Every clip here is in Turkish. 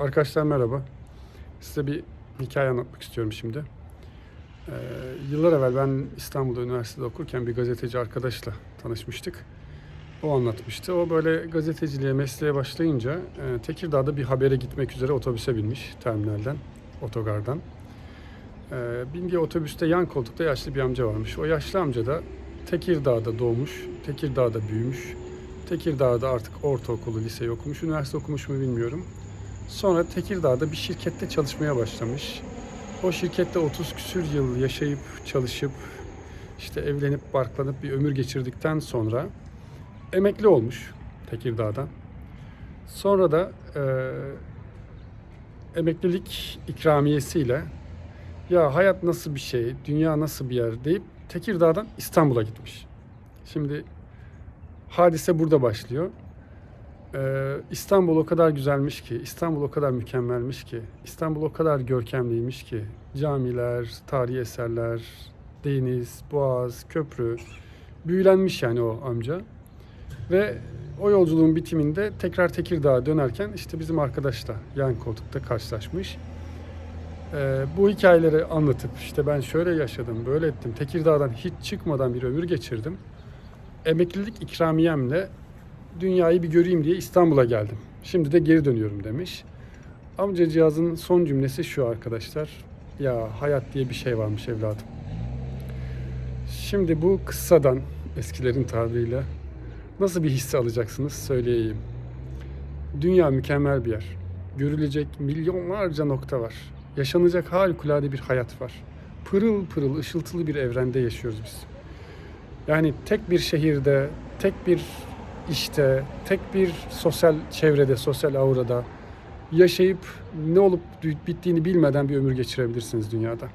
Arkadaşlar merhaba. Size bir hikaye anlatmak istiyorum şimdi. Ee, yıllar evvel ben İstanbul'da üniversitede okurken bir gazeteci arkadaşla tanışmıştık. O anlatmıştı. O böyle gazeteciliğe, mesleğe başlayınca e, Tekirdağ'da bir habere gitmek üzere otobüse binmiş terminalden, otogardan. Ee, bindiği otobüste yan koltukta yaşlı bir amca varmış. O yaşlı amca da Tekirdağ'da doğmuş, Tekirdağ'da büyümüş. Tekirdağ'da artık ortaokulu, liseyi okumuş, üniversite okumuş mu bilmiyorum. Sonra Tekirdağ'da bir şirkette çalışmaya başlamış. O şirkette 30 küsür yıl yaşayıp çalışıp işte evlenip barklanıp bir ömür geçirdikten sonra emekli olmuş Tekirdağ'dan. Sonra da e, emeklilik ikramiyesiyle ya hayat nasıl bir şey, dünya nasıl bir yer deyip Tekirdağ'dan İstanbul'a gitmiş. Şimdi hadise burada başlıyor. Ee, İstanbul o kadar güzelmiş ki, İstanbul o kadar mükemmelmiş ki, İstanbul o kadar görkemliymiş ki, camiler, tarihi eserler, deniz, boğaz, köprü, büyülenmiş yani o amca. Ve o yolculuğun bitiminde tekrar Tekirdağ'a dönerken işte bizim arkadaşla yan koltukta karşılaşmış. Ee, bu hikayeleri anlatıp işte ben şöyle yaşadım, böyle ettim, Tekirdağ'dan hiç çıkmadan bir ömür geçirdim. Emeklilik ikramiyemle dünyayı bir göreyim diye İstanbul'a geldim. Şimdi de geri dönüyorum demiş. Amcacığızın son cümlesi şu arkadaşlar. Ya hayat diye bir şey varmış evladım. Şimdi bu kıssadan eskilerin tabiriyle nasıl bir hisse alacaksınız söyleyeyim. Dünya mükemmel bir yer. Görülecek milyonlarca nokta var. Yaşanacak harikulade bir hayat var. Pırıl pırıl ışıltılı bir evrende yaşıyoruz biz. Yani tek bir şehirde, tek bir işte, tek bir sosyal çevrede, sosyal aurada yaşayıp ne olup bittiğini bilmeden bir ömür geçirebilirsiniz dünyada.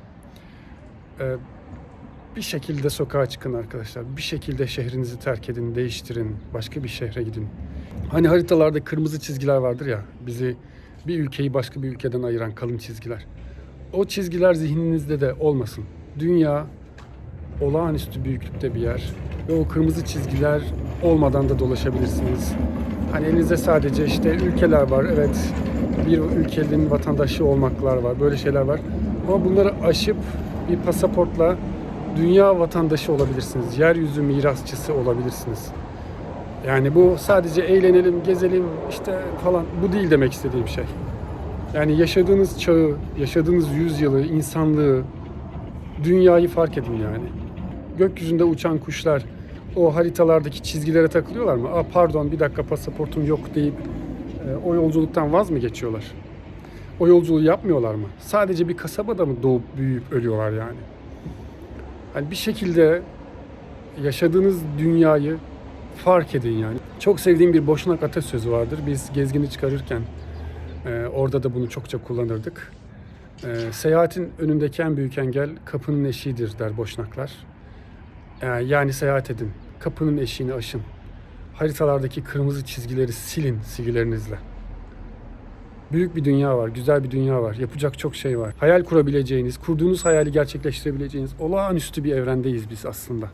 Ee, bir şekilde sokağa çıkın arkadaşlar. Bir şekilde şehrinizi terk edin, değiştirin, başka bir şehre gidin. Hani haritalarda kırmızı çizgiler vardır ya, bizi bir ülkeyi başka bir ülkeden ayıran kalın çizgiler. O çizgiler zihninizde de olmasın. Dünya olağanüstü büyüklükte bir yer ve o kırmızı çizgiler olmadan da dolaşabilirsiniz. Hani elinizde sadece işte ülkeler var. Evet bir ülkenin vatandaşı olmaklar var. Böyle şeyler var. Ama bunları aşıp bir pasaportla dünya vatandaşı olabilirsiniz. Yeryüzü mirasçısı olabilirsiniz. Yani bu sadece eğlenelim, gezelim işte falan bu değil demek istediğim şey. Yani yaşadığınız çağı, yaşadığınız yüzyılı, insanlığı, dünyayı fark edin yani. Gökyüzünde uçan kuşlar o haritalardaki çizgilere takılıyorlar mı? Aa pardon bir dakika pasaportum yok deyip e, o yolculuktan vaz mı geçiyorlar? O yolculuğu yapmıyorlar mı? Sadece bir kasabada mı doğup büyüyüp ölüyorlar yani? Hani bir şekilde yaşadığınız dünyayı fark edin yani. Çok sevdiğim bir boşnak atasözü vardır. Biz gezgini çıkarırken e, orada da bunu çokça kullanırdık. E, seyahatin önündeki en büyük engel kapının eşiğidir der boşnaklar. E, yani seyahat edin. Kapının eşiğini aşın. Haritalardaki kırmızı çizgileri silin silgilerinizle. Büyük bir dünya var, güzel bir dünya var. Yapacak çok şey var. Hayal kurabileceğiniz, kurduğunuz hayali gerçekleştirebileceğiniz olağanüstü bir evrendeyiz biz aslında.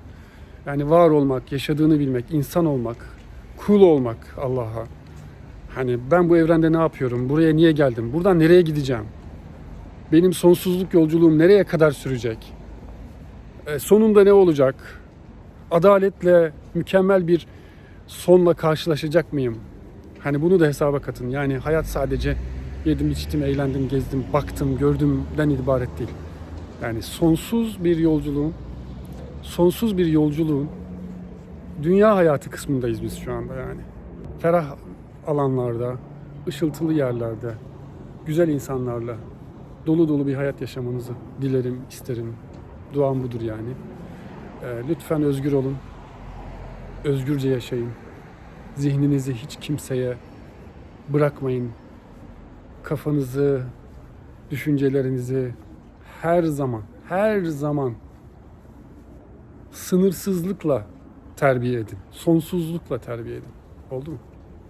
Yani var olmak, yaşadığını bilmek, insan olmak, kul olmak Allah'a. Hani ben bu evrende ne yapıyorum? Buraya niye geldim? Buradan nereye gideceğim? Benim sonsuzluk yolculuğum nereye kadar sürecek? E, sonunda ne olacak? Adaletle mükemmel bir sonla karşılaşacak mıyım? Hani bunu da hesaba katın. Yani hayat sadece yedim, içtim, eğlendim, gezdim, baktım, gördümden ibaret değil. Yani sonsuz bir yolculuğun, sonsuz bir yolculuğun dünya hayatı kısmındayız biz şu anda yani. Ferah alanlarda, ışıltılı yerlerde, güzel insanlarla dolu dolu bir hayat yaşamanızı dilerim, isterim. Duam budur yani. Ee, lütfen özgür olun. Özgürce yaşayın. Zihninizi hiç kimseye bırakmayın. Kafanızı, düşüncelerinizi her zaman, her zaman sınırsızlıkla terbiye edin. Sonsuzlukla terbiye edin. Oldu mu?